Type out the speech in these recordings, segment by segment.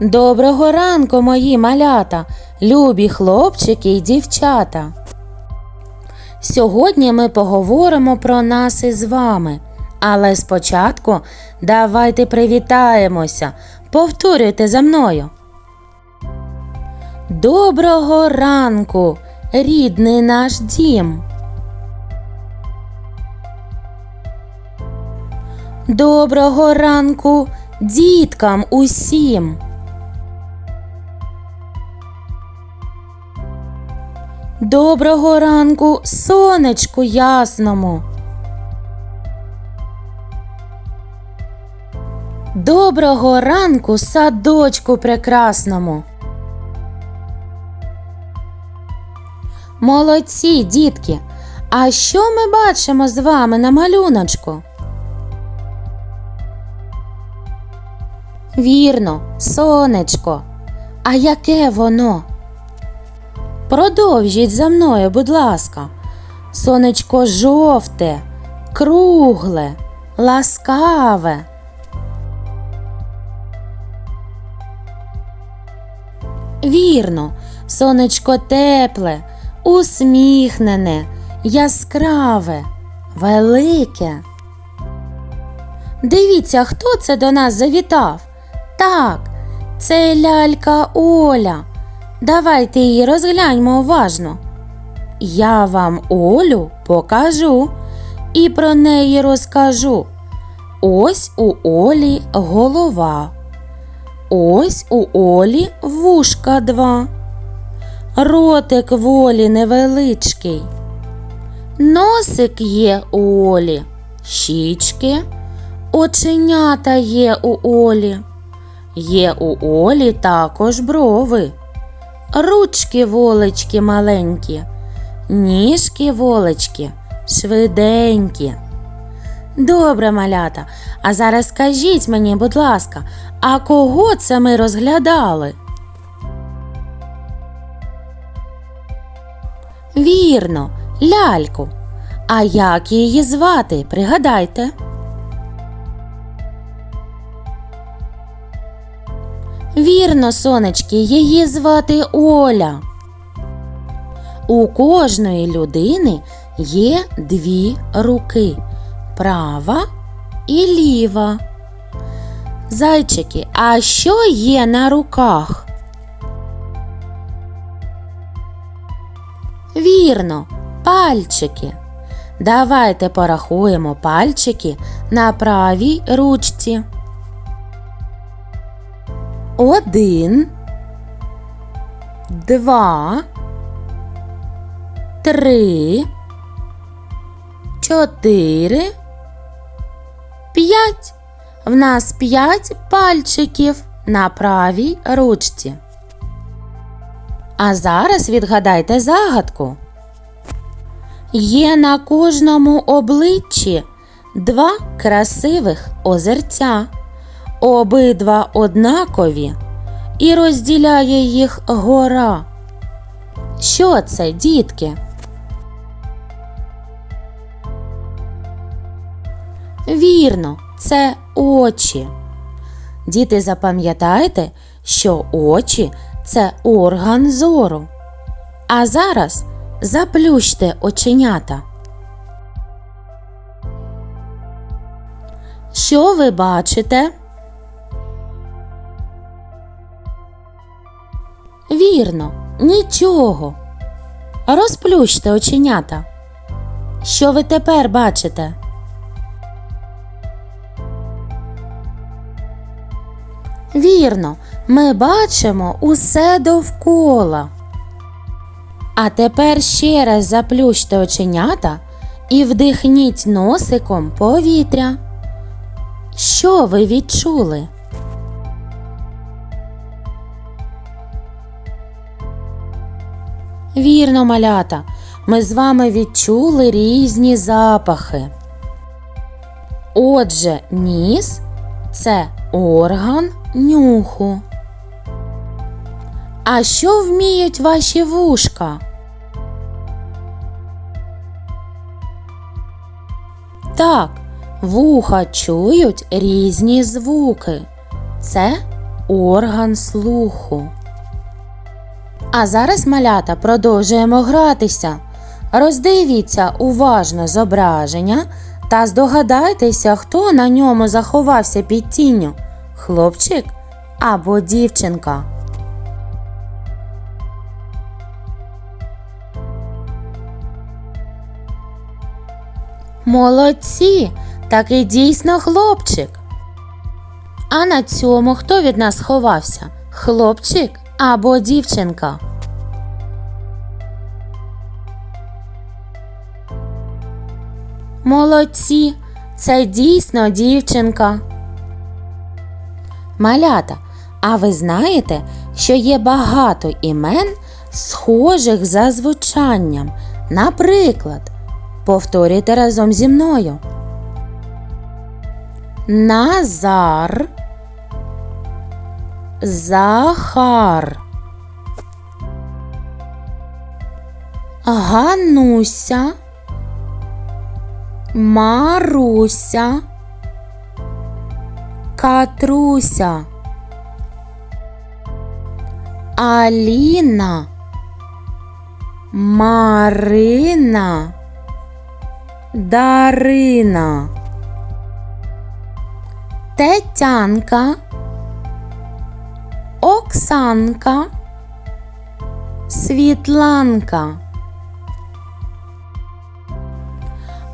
Доброго ранку, мої малята, любі хлопчики й дівчата. Сьогодні ми поговоримо про нас із вами. Але спочатку давайте привітаємося. Повторюйте за мною. Доброго ранку, рідний наш дім. Доброго ранку діткам усім. Доброго ранку, сонечку ясному. Доброго ранку, садочку прекрасному. Молодці, дітки. А що ми бачимо з вами на малюночку? Вірно, сонечко. А яке воно? Продовжіть за мною, будь ласка. Сонечко жовте, кругле, ласкаве. Вірно, сонечко тепле, усміхнене, яскраве, велике. Дивіться, хто це до нас завітав. Так, це лялька Оля. Давайте її розгляньмо уважно. Я вам Олю покажу і про неї розкажу. Ось у Олі голова. Ось у Олі вушка два. Ротик в Олі невеличкий. Носик є у Олі, щічки, оченята є у Олі. Є у Олі також брови. Ручки волечки маленькі, ніжки волечки швиденькі. Добре, малята. А зараз скажіть мені, будь ласка, а кого це ми розглядали? Вірно, ляльку. А як її звати? Пригадайте. Вірно, сонечки, її звати Оля. У кожної людини є дві руки права і ліва. Зайчики, а що є на руках? Вірно, пальчики. Давайте порахуємо пальчики на правій ручці. Один, два, три, чотири, п'ять. В нас п'ять пальчиків на правій ручці. А зараз відгадайте загадку. Є на кожному обличчі два красивих озерця, обидва однакові, і розділяє їх гора. Що це, дітки? Вірно, це очі. Діти, запам'ятайте, що очі це орган зору. А зараз заплющте оченята. Що ви бачите? Вірно, нічого. Розплющте оченята. Що ви тепер бачите? Вірно, ми бачимо усе довкола. А тепер ще раз заплющте оченята і вдихніть носиком повітря. Що ви відчули? Вірно, малята, ми з вами відчули різні запахи. Отже, ніс це орган нюху. А що вміють ваші вушка? Так, вуха чують різні звуки. Це орган слуху. А зараз, малята, продовжуємо гратися. Роздивіться уважно зображення та здогадайтеся, хто на ньому заховався під тінню хлопчик або дівчинка. Молодці! Такий дійсно хлопчик. А на цьому хто від нас ховався? Хлопчик або дівчинка? Молодці, це дійсно дівчинка. Малята, а ви знаєте, що є багато імен, схожих за звучанням. Наприклад, повторюйте разом зі мною. Назар. Захар. Гануся. Маруся. Катруся. Аліна. Марина. Дарина. Тетянка. Оксанка. Світланка.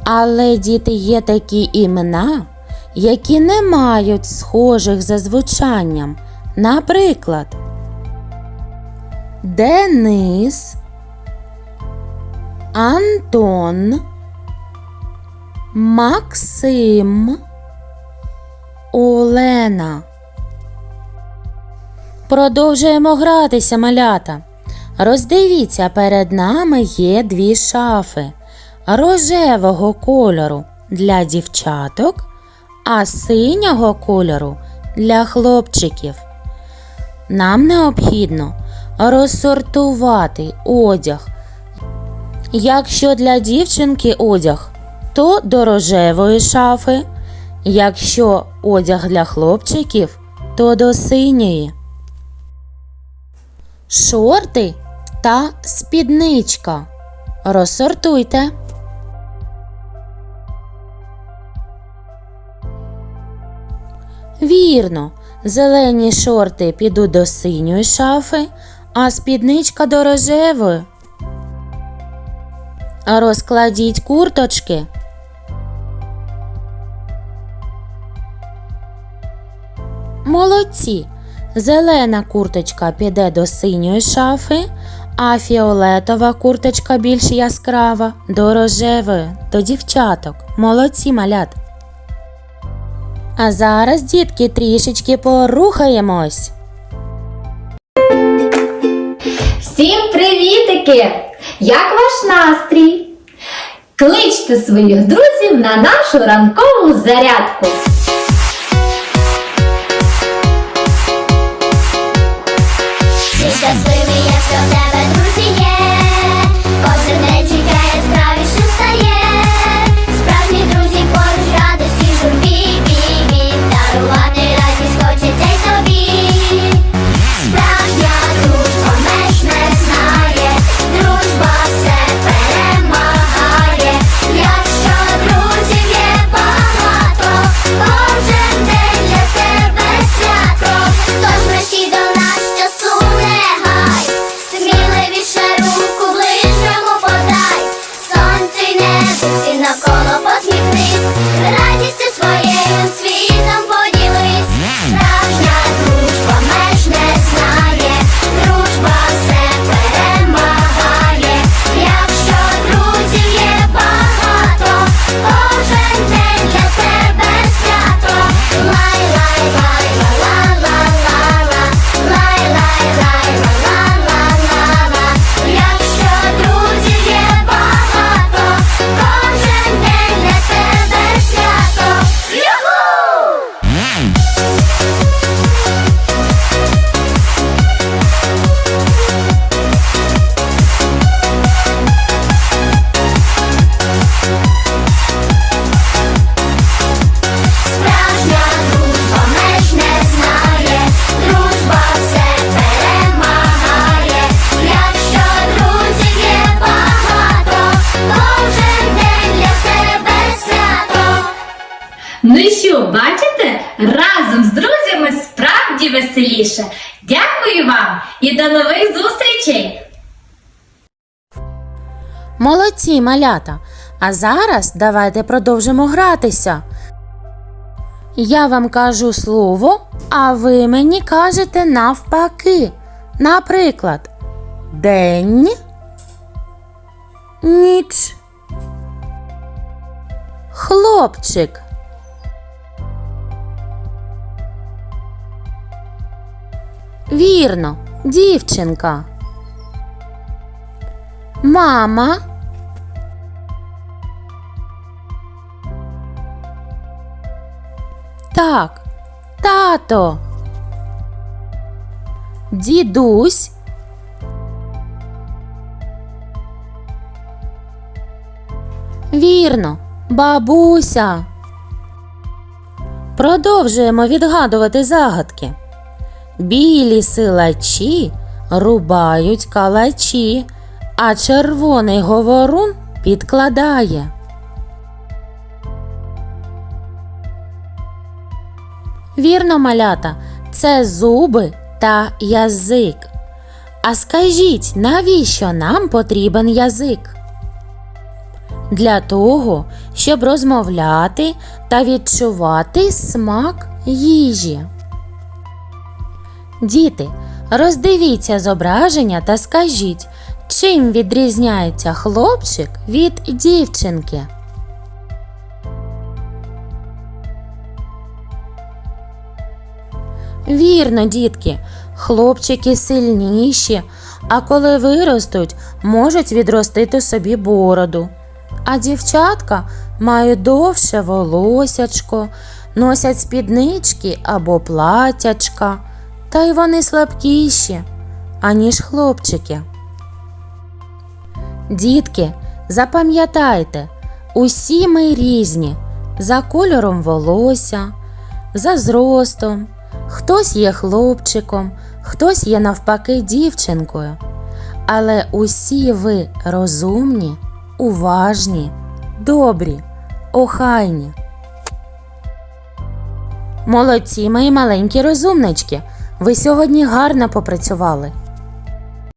Але діти є такі імена, які не мають схожих за звучанням. Наприклад, Денис, Антон, Максим, Олена. Продовжуємо гратися, малята. Роздивіться, перед нами є дві шафи рожевого кольору для дівчаток, а синього кольору для хлопчиків. Нам необхідно розсортувати одяг. Якщо для дівчинки одяг, то до рожевої шафи. Якщо одяг для хлопчиків, то до синьої. Шорти та спідничка. Розсортуйте. Вірно, зелені шорти підуть до синьої шафи, а спідничка до рожевої. Розкладіть курточки. Молодці. Зелена курточка піде до синьої шафи, а фіолетова курточка більш яскрава до рожевої, до дівчаток. Молодці малят. А зараз, дітки, трішечки порухаємось. Всім привітики! Як ваш настрій? Кличте своїх друзів на нашу ранкову зарядку. Молодці, малята! А зараз давайте продовжимо гратися. Я вам кажу слово, а ви мені кажете навпаки. Наприклад, день, ніч, хлопчик. Вірно, дівчинка. Мама. Так, тато. Дідусь. Вірно, бабуся. Продовжуємо відгадувати загадки. Білі силачі рубають калачі, а червоний говорун підкладає. Вірно, малята, це зуби та язик. А скажіть, навіщо нам потрібен язик? Для того, щоб розмовляти та відчувати смак їжі. Діти, роздивіться зображення та скажіть, чим відрізняється хлопчик від дівчинки. Вірно, дітки, хлопчики сильніші, а коли виростуть, можуть відростити собі бороду. А дівчатка мають довше волосячко, носять спіднички або платячка, та й вони слабкіші, аніж хлопчики. Дітки, запам'ятайте, усі ми різні за кольором волосся, за зростом. Хтось є хлопчиком, хтось є навпаки дівчинкою. Але усі ви розумні, уважні, добрі, охайні. Молодці, мої маленькі розумнички. Ви сьогодні гарно попрацювали.